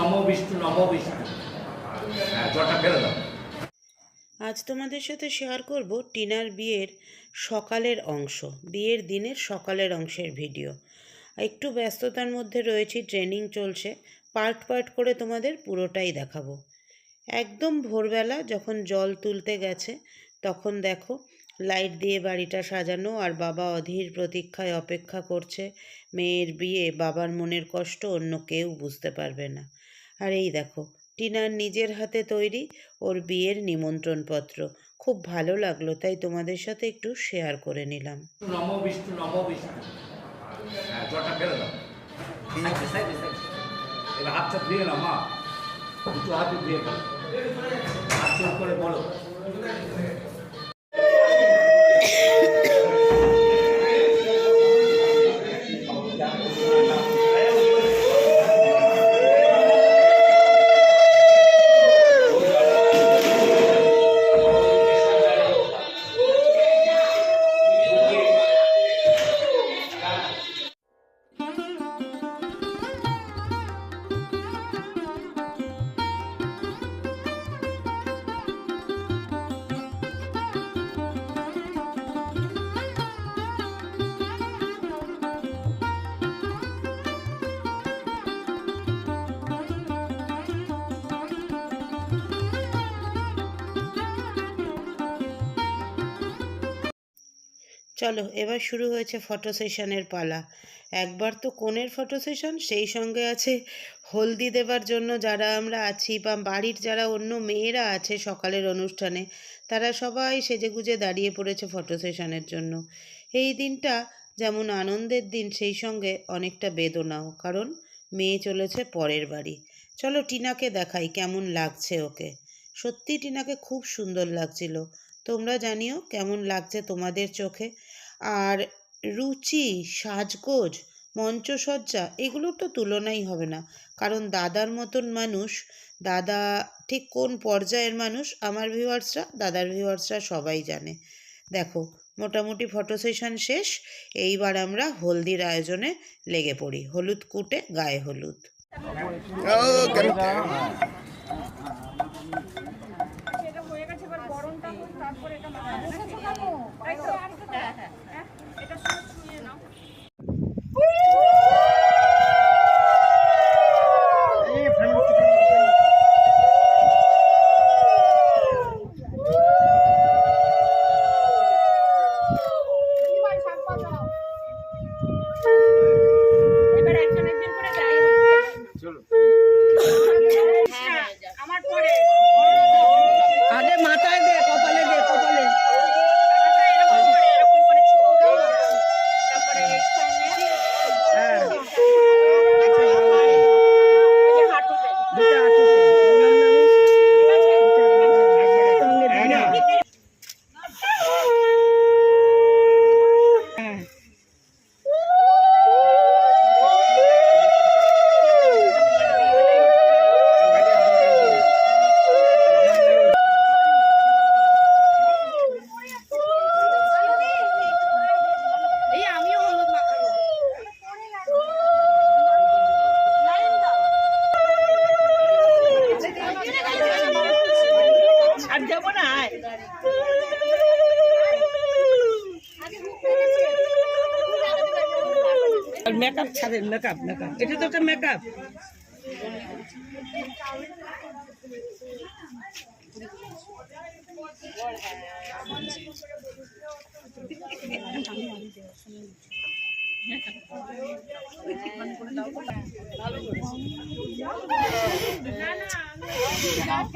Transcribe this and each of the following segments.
নম বিষ্ণু নম বিষ্ণু। হ্যাঁ ফেলে দাও। আজ তোমাদের সাথে শেয়ার করব টিনার বিয়ের সকালের অংশ, বিয়ের দিনের সকালের অংশের ভিডিও একটু ব্যস্ততার মধ্যে রয়েছি ট্রেনিং চলছে পার্ট পার্ট করে তোমাদের পুরোটাই দেখাবো। একদম ভোরবেলা যখন জল তুলতে গেছে, তখন দেখো লাইট দিয়ে বাড়িটা সাজানো আর বাবা অধীর প্রতীক্ষায় অপেক্ষা করছে। মেয়ের বিয়ে বাবার মনের কষ্ট অন্য কেউ বুঝতে পারবে না। আর এই দেখো টিনার নিজের হাতে তৈরি ওর বিয়ের নিমন্ত্রণপত্র। খুব ভালো লাগল তাই তোমাদের সাথে একটু শেয়ার করে নিলাম। নম বিষ্ণু নম বিষ্ণু। হ্যাঁ ফেলে দাও। সাইডে সাইডে সাইডে এবার হাতটা ধুয়ে নাও মা। দুটো হাতে ধুয়ে ফেলো। হাত চোখ করে বলো। চলো, এবার শুরু হয়েছে ফটো সেশনের পালা। একবার তো কোণের ফটো সেশন সেই সঙ্গে আছে হলদি দেবার জন্য যারা আমরা আছি বা বাড়ির যারা অন্য মেয়েরা আছে সকালের অনুষ্ঠানে, তারা সবাই সেজেগুজে দাঁড়িয়ে পড়েছে ফটো সেশনের জন্য। এই দিনটা যেমন আনন্দের দিন, সেই সঙ্গে অনেকটা বেদনাও, কারণ মেয়ে চলেছে পরের বাড়ি। চলো টিনাকে দেখাই কেমন লাগছে ওকে। সত্যি টিনাকে খুব সুন্দর লাগছিল। তোমরা জানিও কেমন লাগছে তোমাদের চোখে। আর রুচি, সাজগোজ, মঞ্চসজ্জা এগুলোর তো তুলনাই হবে না। কারণ দাদার মতন মানুষ, দাদা ঠিক কোন পর্যায়ের মানুষ, আমার ভিউয়ার্সরা দাদার ভিউয়ার্সরা সবাই জানে। দেখো, মোটামুটি ফটো সেশন শেষ, এইবার আমরা হলদির আয়োজনে লেগে পড়ি। হলুদ কুটে গায়ে হলুদ এটা হয়ে গেছে এবার গরমটা হোক তারপরে এটা মাখাবে নাকি তাই তো হ্যাঁ আর মেকআপ ছাড়েন মেকআপ মেকআপ এটা তো একটা মেকআপ এদিকে যাবা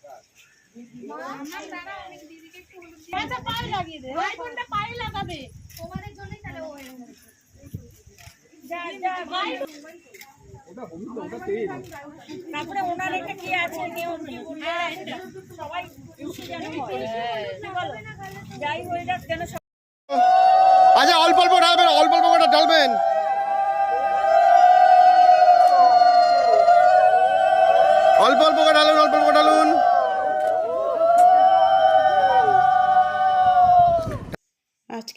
তারপরে ওনার একটা কি আছে সবাই হয় যাক যেন আচ্ছা অল্প অল্প ঢালবেন, অল্প অল্প করে ঢালবেন। অল্প অল্প করে ঢালুন অল্প অল্প করে ঢালুন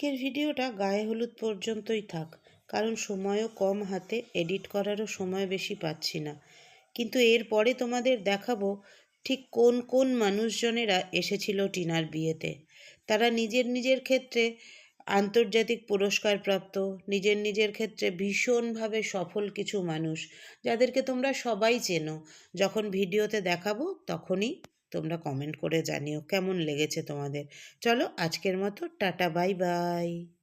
আজকের ভিডিওটা গায়ে হলুদ পর্যন্তই থাক, কারণ সময়ও কম হাতে, এডিট করারও সময় বেশি পাচ্ছি না। কিন্তু এরপরে তোমাদের দেখাবো ঠিক কোন কোন মানুষজনেরা এসেছিল টিনার বিয়েতে। তারা নিজের নিজের ক্ষেত্রে আন্তর্জাতিক পুরস্কার প্রাপ্ত নিজের নিজের ক্ষেত্রে ভীষণভাবে সফল কিছু মানুষ, যাদেরকে তোমরা সবাই চেনো। যখন ভিডিওতে দেখাবো তখনই তোমরা কমেন্ট করে জানিও কেমন লেগেছে তোমাদের। চলো আজকের মতো টাটা বাই বাই